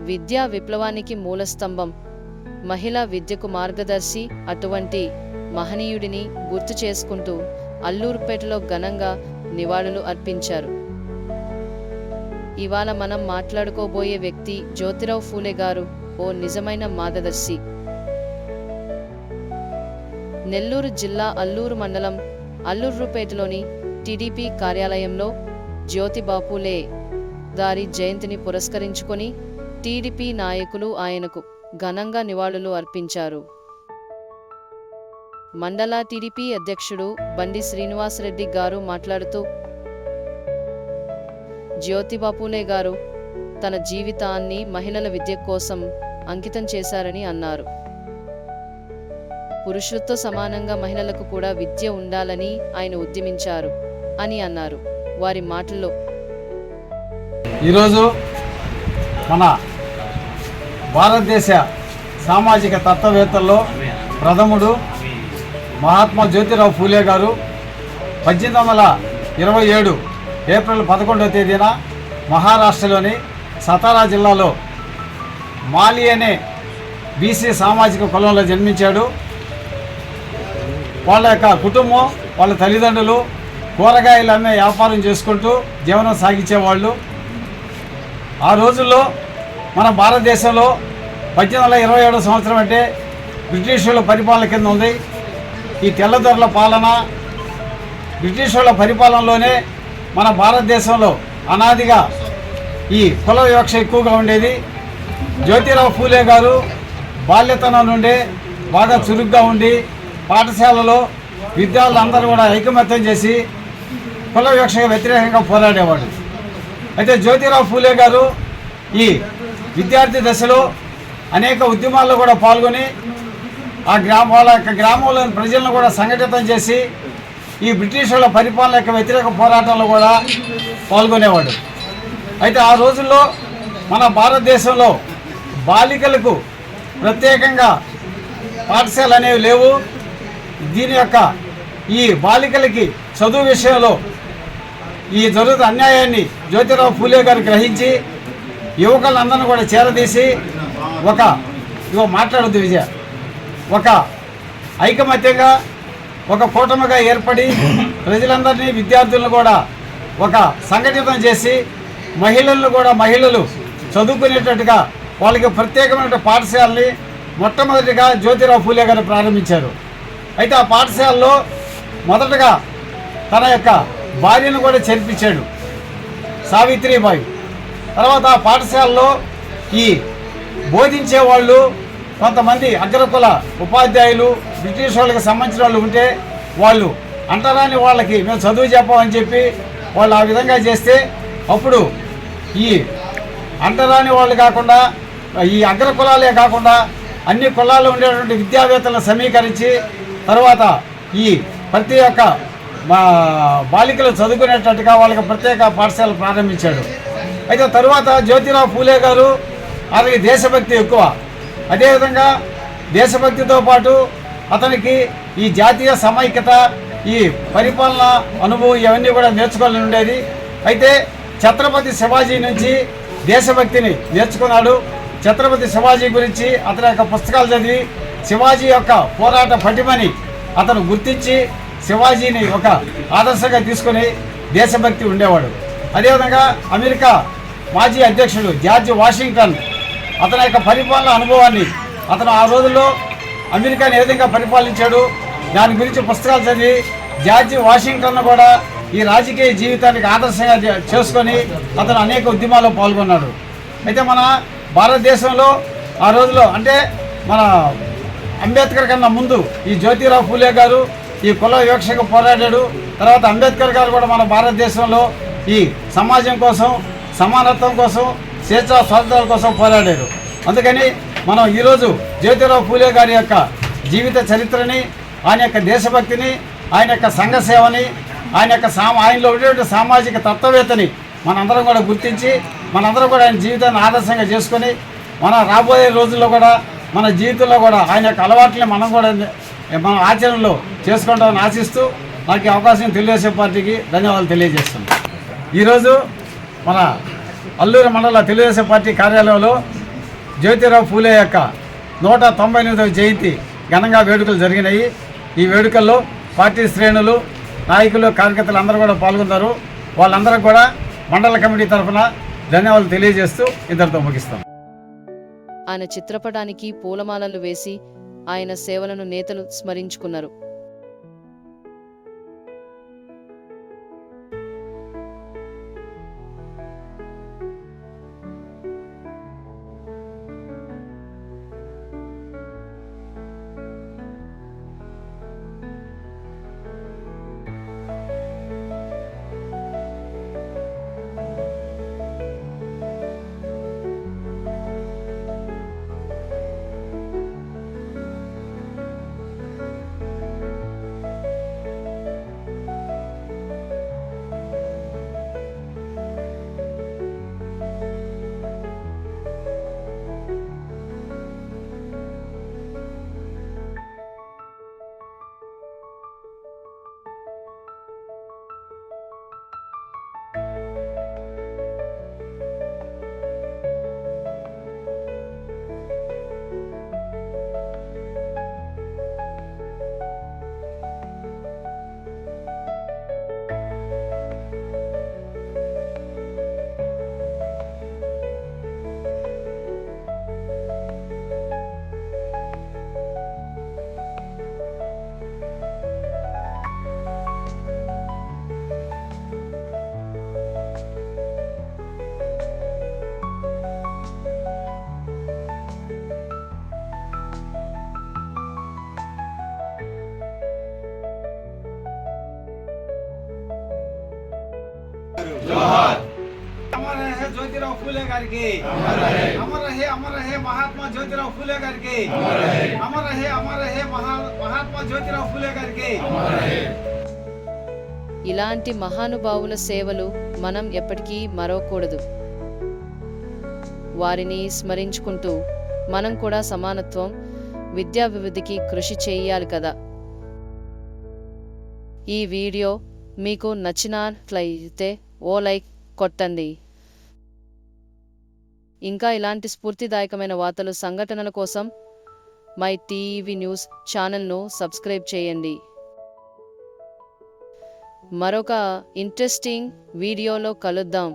విద్యా విప్లవానికి మూలస్తంభం. మహిళా విద్యకు మార్గదర్శి అటువంటి మహనీయుడిని గుర్తు చేసుకుంటూ అల్లూరుపేటలో ఘనంగా నివాళులు అర్పించారు. ఇవాళ మనం మాట్లాడుకోబోయే వ్యక్తి జ్యోతిరావు ఫూలే గారు ఓ నిజమైన మార్గదర్శి. నెల్లూరు జిల్లా అల్లూరు మండలం అల్లూరుపేటలోని టీడీపీ కార్యాలయంలో జ్యోతిబాపులే గారి జయంతిని పురస్కరించుకొని టీడీపీ నాయకులు ఆయనకు ఘనంగా నివాళులు అర్పించారు. మండల టీడీపీ అధ్యక్షుడు బండి శ్రీనివాసరెడ్డి గారు మాట్లాడుతూ జ్యోతిబాపులే గారు తన జీవితాన్ని మహిళల విద్య కోసం అంకితం చేశారని అన్నారు. పురుషులతో సమానంగా మహిళలకు కూడా విద్య ఉండాలని ఆయన ఉద్యమించారు అని అన్నారు. వారి మాటల్లో ఈరోజు మన భారతదేశ సామాజిక తత్వవేత్తల్లో ప్రథముడు మహాత్మా జ్యోతిరావు ఫూలే గారు. పద్దెనిమిది వందల ఇరవై ఏడు ఏప్రిల్ పదకొండవ తేదీన మహారాష్ట్రలోని సతారా జిల్లాలో మాలి అనే బీసీ సామాజిక కులంలో జన్మించాడు. వాళ్ళ యొక్క కుటుంబం వాళ్ళ తల్లిదండ్రులు కూరగాయలు అమ్మే వ్యాపారం చేసుకుంటూ జీవనం సాగించేవాళ్ళు. ఆ రోజుల్లో మన భారతదేశంలో పద్దెనిమిది వందల ఇరవై ఏడో సంవత్సరం అంటే బ్రిటిషుల పరిపాలన కింద ఉంది. ఈ తెల్లదొరల పాలన బ్రిటిషుల పరిపాలనలోనే మన భారతదేశంలో అనాదిగా ఈ కుల వివక్ష ఎక్కువగా ఉండేది. జ్యోతిరావు ఫూలే గారు బాల్యతనం నుండే బాగా చురుగ్గా ఉండి పాఠశాలలో విద్యార్థులు అందరూ కూడా ఐకమత్యం చేసి కుల వివక్షకు వ్యతిరేకంగా పోరాడేవాడు అయితే జ్యోతిరావు ఫూలే గారు ఈ విద్యార్థి దశలో అనేక ఉద్యమాల్లో కూడా పాల్గొని ఆ గ్రామ వాళ్ళ యొక్క గ్రామంలోని ప్రజలను కూడా సంఘటితం చేసి ఈ బ్రిటిషుల పరిపాలన యొక్క వ్యతిరేక పోరాటంలో కూడా పాల్గొనేవాడు. అయితే ఆ రోజుల్లో మన భారతదేశంలో బాలికలకు ప్రత్యేకంగా పాఠశాలలు అనేవి లేవు. దీని యొక్క ఈ బాలికలకి చదువు విషయంలో ఈ జరుగుతున్న అన్యాయాన్ని జ్యోతిరావు ఫూలే గారు గ్రహించి యువకులందరినీ కూడా చేరదీసి ఒక ఇవో మాట్లాడద్దు విజయ ఒక ఐకమత్యంగా ఒక కూటమిగా ఏర్పడి ప్రజలందరినీ విద్యార్థులను కూడా ఒక సంఘటితం చేసి మహిళలను కూడా మహిళలు చదువుకునేటట్టుగా వాళ్ళకి ప్రత్యేకమైన పాఠశాలని మొట్టమొదటిగా జ్యోతిరావు ఫూలే గారు ప్రారంభించారు. అయితే ఆ పాఠశాలలో మొదటగా తన యొక్క భార్యను కూడా చేర్పించాడు సావిత్రిబాయి. తర్వాత ఆ పాఠశాలలో ఈ బోధించే వాళ్ళు కొంతమంది అగ్రకుల ఉపాధ్యాయులు బ్రిటిష్ వాళ్ళకి సంబంధించిన వాళ్ళు ఉంటే వాళ్ళు అంటరాని వాళ్ళకి మేము చదువు చెప్పమని చెప్పి వాళ్ళు ఆ విధంగా చేస్తే అప్పుడు ఈ అంటరాని వాళ్ళు కాకుండా ఈ అగ్ర కులాలే కాకుండా అన్ని కులాల్లో ఉండేటువంటి విద్యావేత్తలను సమీకరించి తర్వాత ఈ ప్రతి ఒక్క మా బాలికలు చదువుకునేటట్టుగా వాళ్ళకి ప్రత్యేక పాఠశాల ప్రారంభించాడు. అయితే తరువాత జ్యోతిరావు పూలే గారు అతనికి దేశభక్తి ఎక్కువ. అదేవిధంగా దేశభక్తితో పాటు అతనికి ఈ జాతీయ సమైక్యత ఈ పరిపాలన అనుభవం ఇవన్నీ కూడా నేర్చుకోవాలని ఉండేది. అయితే ఛత్రపతి శివాజీ నుంచి దేశభక్తిని నేర్చుకున్నాడు. ఛత్రపతి శివాజీ గురించి అతని యొక్క పుస్తకాలు చదివి శివాజీ యొక్క పోరాట పటిమని అతను గుర్తించి శివాజీని ఒక ఆదర్శంగా తీసుకొని దేశభక్తి ఉండేవాడు. అదేవిధంగా అమెరికా మాజీ అధ్యక్షుడు జార్జ్ వాషింగ్టన్ అతని యొక్క పరిపాలన అనుభవాన్ని అతను ఆ రోజుల్లో అమెరికాని ఏ విధంగా పరిపాలించాడు దాని గురించి పుస్తకాలు చదివి జార్జి వాషింగ్టన్ కూడా ఈ రాజకీయ జీవితానికి ఆదర్శంగా చేసుకొని అతను అనేక ఉద్యమాల్లో పాల్గొన్నాడు. అయితే మన భారతదేశంలో ఆ రోజులో అంటే మన అంబేద్కర్ కన్నా ముందు ఈ జ్యోతిరావు ఫూలే గారు ఈ కుల వివక్షకు పోరాడాడు తర్వాత అంబేద్కర్ గారు కూడా మన భారతదేశంలో ఈ సమాజం కోసం సమానత్వం కోసం స్వేచ్ఛా స్వాతంత్రాల కోసం పోరాడారు. అందుకని మనం ఈరోజు జ్యోతిరావు పూలే గారి యొక్క జీవిత చరిత్రని ఆయన యొక్క దేశభక్తిని ఆయన యొక్క సంఘ సేవని ఆయన యొక్క సా ఆయనలో ఉండేటువంటి సామాజిక తత్వవేత్తని మనందరం కూడా గుర్తించి మనందరం కూడా ఆయన జీవితాన్ని ఆదర్శంగా చేసుకొని మన రాబోయే రోజుల్లో కూడా మన జీవితంలో కూడా ఆయన యొక్క అలవాట్లని మనం కూడా మన ఆచరణలో చేసుకుంటామని ఆశిస్తూ నాకు అవకాశం తెలుగుదేశం పార్టీకి ధన్యవాదాలు తెలియజేస్తున్నాను. ఈరోజు మన అల్లూరు మండల తెలుగుదేశం పార్టీ కార్యాలయంలో జ్యోతిరావు ఫూలే యొక్క నూట తొంభై ఎనిమిదవ జయంతి ఘనంగా వేడుకలు జరిగినాయి. ఈ వేడుకల్లో పార్టీ శ్రేణులు నాయకులు కార్యకర్తలు అందరూ కూడా పాల్గొన్నారు. వాళ్ళందరూ కూడా మండల కమిటీ తరఫున ధన్యవాదాలు తెలియజేస్తూ ఇద్దరితో ముగిస్తాం. ఆయన చిత్రపటానికి పూలమాలలు వేసి ఆయన సేవలను నేతలు స్మరించుకున్నారు. జ్యోతిరావు ఫూలే గారికి అమర రహే అమర రహే మహాత్మా జ్యోతిరావు ఫూలే గారికి అమర రహే అమర రహే మహాత్మా జ్యోతిరావు ఫూలే గారికి ఇలాంటి మహానుభావుల సేవలు మనం ఎప్పటికీ మరవకూడదు. వారిని స్మరించుకుంటూ మనం కూడా సమానత్వం విద్యాభివృద్ధికి కృషి చేయాలి కదా. ఈ వీడియో మీకు నచ్చినట్లయితే ఓ లైక్ కొట్టండి. ఇంకా ఇలాంటి స్ఫూర్తిదాయకమైన వార్తలు సంఘటనల కోసం మై టీవీ న్యూస్ ఛానల్ను సబ్స్క్రైబ్ చేయండి. మరొక ఇంట్రెస్టింగ్ వీడియోలో కలుద్దాం.